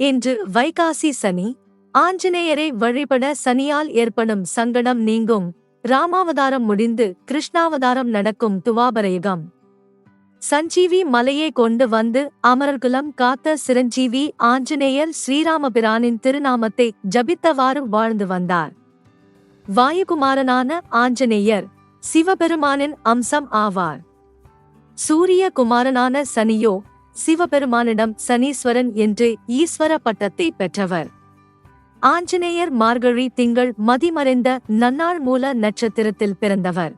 இன்று வைகாசி சனி ஆஞ்சநேயரை வழிபட சனியால் ஏற்படும் சங்கடம் நீங்கும். ராமாவதாரம் முடிந்து கிருஷ்ணாவதாரம் நடக்கும் துவாபரயுகம். சஞ்சீவி மலையை கொண்டு வந்து அமரர்குலம் காத்த சிரஞ்சீவி ஆஞ்சநேயர் ஸ்ரீராமபிரானின் திருநாமத்தை ஜபித்தவாறு வாழ்ந்து வந்தார். வாயுகுமாரனான ஆஞ்சநேயர் சிவபெருமானின் அம்சம் ஆவார். சூரிய குமாரனான சனியோ சிவபெருமானிடம் சனீஸ்வரன் என்று ஈஸ்வர பட்டத்தை பெற்றவர். ஆஞ்சநேயர் மார்கழி திங்கள் மதிமறைந்த நன்னாள் மூல நட்சத்திரத்தில் பிறந்தவர்.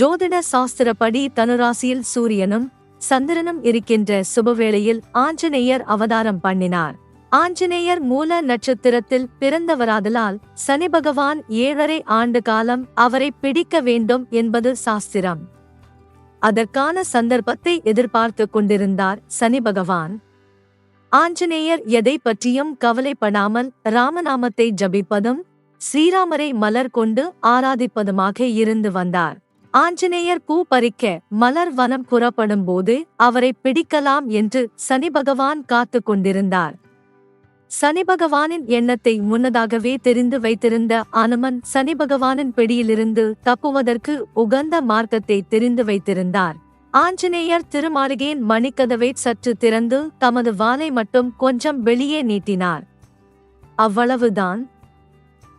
ஜோதிட சாஸ்திரப்படி தனுராசியில் சூரியனும் சந்திரனும் இருக்கின்ற சுபவேளையில் ஆஞ்சநேயர் அவதாரம் பண்ணினார். ஆஞ்சநேயர் மூல நட்சத்திரத்தில் பிறந்தவராதலால் சனி பகவான் ஏழரை ஆண்டு காலம் அவரை பிடிக்க வேண்டும் என்பது சாஸ்திரம். அதற்கான சந்தர்ப்பத்தை எதிர்பார்த்து கொண்டிருந்தார் சனி பகவான். ஆஞ்சநேயர் எதை பற்றியும் கவலைப்படாமல் ராமநாமத்தை ஜபிப்பதும் ஸ்ரீராமரை மலர் கொண்டு ஆராதிப்பதுமாக இருந்து வந்தார். ஆஞ்சநேயர் பூ பறிக்க மலர் வனம் புறப்படும் போது அவரை பிடிக்கலாம் என்று சனி பகவான் காத்து கொண்டிருந்தார். சனி பகவானின் எண்ணத்தை முன்னதாகவே தெரிந்து வைத்திருந்த அனுமன் சனி பகவானின் பிடியிலிருந்து தப்புவதற்கு உகந்த மார்க்கத்தை தெரிந்து வைத்திருந்தார். ஆஞ்சநேயர் திருமாளிகையின் மணிக்கதவை சற்று திறந்து தமது வாளை மட்டும் கொஞ்சம் வெளியே நீட்டினார். அவ்வளவுதான்.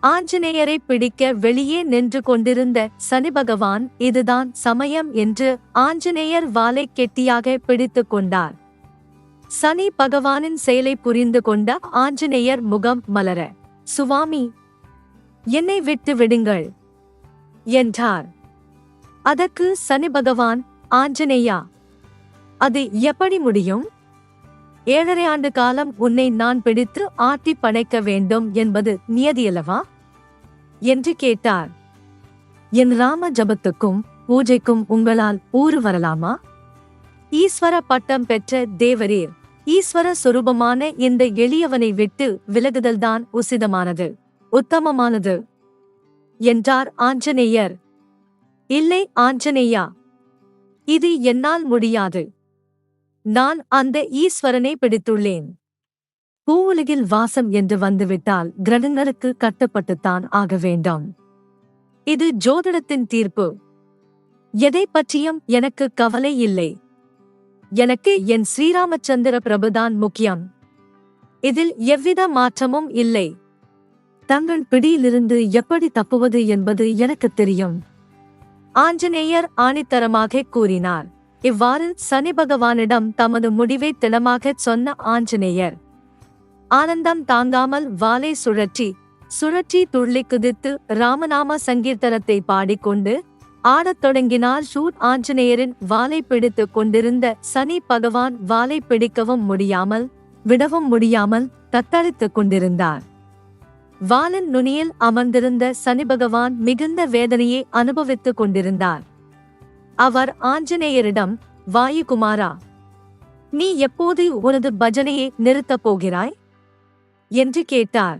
ஆஞ்சநேயரை பிடிக்க வெளியே நின்று கொண்டிருந்த சனி பகவான் இதுதான் சமயம் என்று ஆஞ்சநேயர் வாளை கெட்டியாக பிடித்துக் கொண்டார். சனி பகவானின் செயலை புரிந்து கொண்ட ஆஞ்சநேயர் முகம் மலர சுவாமி என்னை விட்டு விடுங்கள் என்றார். அதற்கு சனி பகவான் ஆஞ்சநேயா அது எப்படி முடியும்? ஏழரை ஆண்டு காலம் உன்னை நான் பிடித்து ஆட்டி படைக்க வேண்டும் என்பது நியதியல்லவா? என்று கேட்டார். என் ராம ஜபத்துக்கும் பூஜைக்கும் உங்களால் ஊறு வரலாமா? ஈஸ்வர பட்டம் பெற்ற தேவரீர் ஈஸ்வர சொரூபமான இந்த எளியவனை விட்டு விலகுதல்தான் உசிதமானது உத்தமமானது. என்றார் ஆஞ்சநேயர். இல்லை ஆஞ்சநேயா இது என்னால் முடியாது. நான் அந்த ஈஸ்வரனை பிடித்துள்ளேன். பூவுலகில் வாசம் என்று வந்துவிட்டால் கிரகங்களுக்கு கட்டுப்பட்டுத்தான் ஆக வேண்டும். இது ஜோதிடத்தின் தீர்ப்பு. எதை பற்றியும் எனக்கு கவலை இல்லை. எனக்கு என் ஸ்ரீராமச்சந்திர பிரபுதான் முக்கியம். இதில் எவ்வித மாற்றமும் இல்லை. தங்கள் பிடியிலிருந்து எப்படி தப்புவது என்பது எனக்கு தெரியும். ஆஞ்சநேயர் ஆணித்தரமாக கூறினார். இவ்வாறு சனி பகவானிடம் தமது முடிவை திடமாகச் சொன்ன ஆஞ்சநேயர் ஆனந்தம் தாங்காமல் வாலை சுழற்றி சுழற்றி துள்ளி குதித்து ராமநாம சங்கீர்த்தனத்தை பாடிக்கொண்டு ஆடத் தொடங்கினார் ஷூட் ஆஞ்சநேயரின் வாலை பிடித்துக் கொண்டிருந்த சனி பகவான் வாலை பிடிக்கவும் முடியாமல் விடவும் முடியாமல் தத்தளித்துக் கொண்டிருந்தார். வாலின் நுனியில் அமர்ந்திருந்த சனி பகவான் மிகுந்த வேதனையை அனுபவித்துக் கொண்டிருந்தார். அவர் ஆஞ்சநேயரிடம் வாயுகுமாரா நீ எப்போது உனது பஜனையை நிறுத்தப் போகிறாய்? என்று கேட்டார்.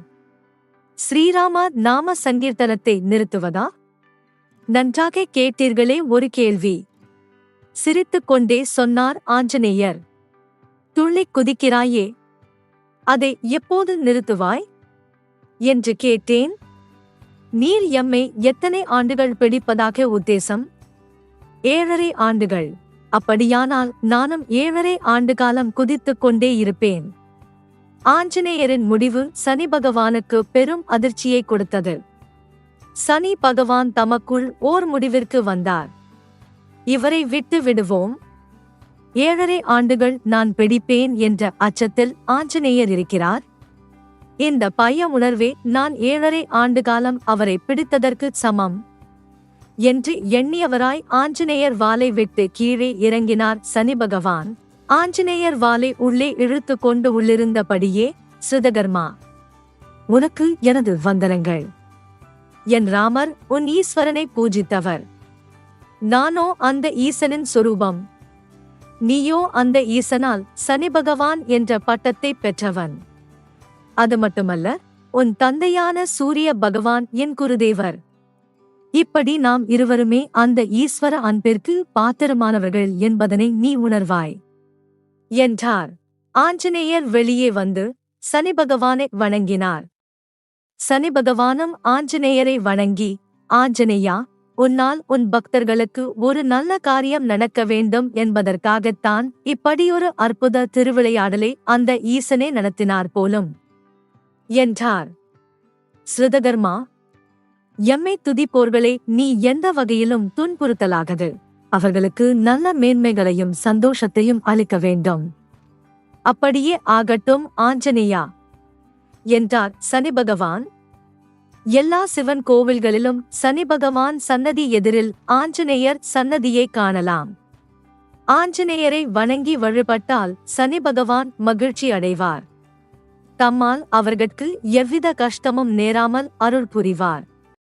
ஸ்ரீராம நாம சங்கீர்த்தனத்தை நிறுத்துவதா? நன்றாக கேட்டீர்களே ஒரு கேள்வி. சிரித்துக் கொண்டே சொன்னார் ஆஞ்சநேயர். துள்ளி குதிக்கிறாயே. அதை எப்போது நிறுத்துவாய்? என்று கேட்டேன். நீர் எம்மை எத்தனை ஆண்டுகள் பிடிப்பதாக உத்தேசம்? ஏழரை ஆண்டுகள். அப்படியானால் நானும் ஏழரை ஆண்டு காலம் குதித்துக் கொண்டே இருப்பேன். ஆஞ்சநேயரின் முடிவு சனி பகவானுக்கு பெரும் அதிர்ச்சியை கொடுத்தது. சனி பகவான் தமக்குள் ஓர் முடிவிற்கு வந்தார். இவரை விட்டு விடுவோம். ஏழரை ஆண்டுகள் நான் பிடிப்பேன் என்ற அச்சத்தில் ஆஞ்சநேயர் இருக்கிறார். இந்த பய உணர்வே நான் ஏழரை ஆண்டு காலம் அவரை பிடித்ததற்கு சமம் என்று எண்ணியவராய் ஆஞ்சநேயர் வாளை விட்டு கீழே இறங்கினார் சனி பகவான். ஆஞ்சநேயர் வாளை உள்ளே இழுத்து கொண்டு உள்ளிருந்தபடியே சுதகர்மா உனக்கு எனது வந்தனங்கள். என் ராமர் உன் ஈஸ்வரனை பூஜித்தவர். நானோ அந்த ஈசனின் சொரூபம். நீயோ அந்த ஈசனால் சனி பகவான் என்ற பட்டத்தை பெற்றவன். அது மட்டுமல்ல உன் தந்தையான சூரிய பகவான் என் குருதேவர். இப்படி நாம் இருவருமே அந்த ஈஸ்வர அன்பிற்கு பாத்திரமானவர்கள் என்பதனை நீ உணர்வாய். என்றார். ஆஞ்சநேயர் வெளியே வந்து சனி பகவானை வணங்கினார். சனி பகவானும் ஆஞ்சநேயரை வணங்கி ஆஞ்சநேயா உன்னால் உன் பக்தர்களுக்கு ஒரு நல்ல காரியம் நடக்க வேண்டும் என்பதற்காகத்தான் இப்படியொரு அற்புத திருவிளையாடலை அந்த ஈசனே நடத்தினார் போலும். என்றார். ஸ்ருதகர்மா எம்மை துதிப்போர்களை நீ எந்த வகையிலும் துன்புறுத்தலாகது? அவர்களுக்கு நல்ல மேன்மைகளையும் சந்தோஷத்தையும் அளிக்க வேண்டும். அப்படியே ஆகட்டும் ஆஞ்சநேயா என்றார் சனி பகவான். எல்லா சிவன் கோவில்களிலும் சனி பகவான் சன்னதி எதிரில் ஆஞ்சநேயர் சன்னதியை காணலாம். ஆஞ்சநேயரை வணங்கி வழிபட்டால் சனி பகவான் மகிழ்ச்சி அடைவார். தம்மால் அவர்களுக்கு எவ்வித கஷ்டமும் நேராமல் அருள் புரிவார்.